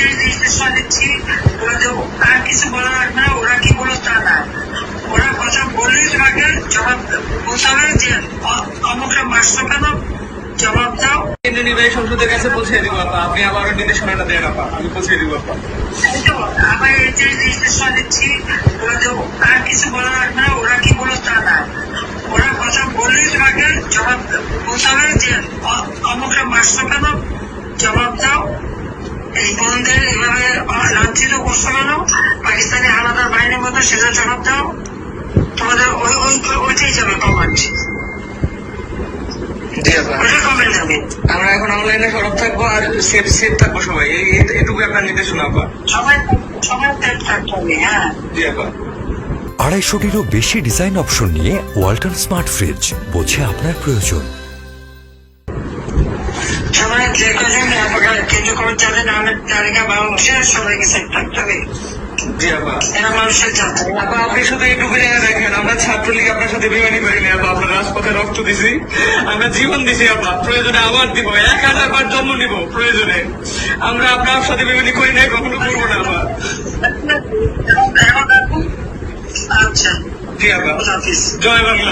যে নির্দেশনা দিচ্ছি ওরা তো আর কিছু বলা লাগবে না ওরা কি বলো তা না। ওরা কথা বললেই তোমাকে জবাব বলতে হবে যে অমুকটা মারছো কেন? জবাব দাও। কেন্দ্রীয় নির্বাহী সংসদের কাছে পৌঁছে দিব আপা। আপনি আবার নির্দেশনাটা দেন আপা। আমি পৌঁছে দিব আপা। আবার যে নির্দেশনা দিচ্ছি ওরা তো আর কিছু বলা লাগবে না ওরা কি বলো তা না। ওরা কথা বললেই তোমাকে জবাব বলতে হবে যে অমুকটা মারছো কেন? মতো সেটা জবাব দাও। তোমাদের ওই ওই ওইটাই যাবে কমান্ড কমেন্ট আমরা এখন অনলাইনে সরব থাকব আর সেফ সেফ থাকব সবাই। এই এই- এটুকু আপনার নির্দেশনা আপা। সবাই সবাই ত্যাগ থাকতে হ্যাঁ। জি আপা আড়াইশোটিরও বেশি ডিজাইন অপশন নিয়ে ওয়ালটন স্মার্ট ফ্রিজ বোঝে আপনার প্রয়োজন। সবাই যে আপনার কেন্দ্র করে যাদের নামের তালিকা বাংলাদেশের সবাইকে সেট থাকতে হবে। জি আপা এরা মানুষের জাতি। আপা আপনি শুধু এইটুকু জায়গা দেখেন আমরা ছাত্রলীগ আপনার সাথে বিমানি করিনি আপা আমরা রাজপথে রক্ত দিছি। আমরা জীবন দিছি আপা প্রয়োজনে আবার দিব। এক হাজার বার জন্ম নিব প্রয়োজনে। আমরা আপনার সাথে বিমানি করি নাই কখনো করব না আপা। আচ্ছা। জি আপা। জয় বাংলা।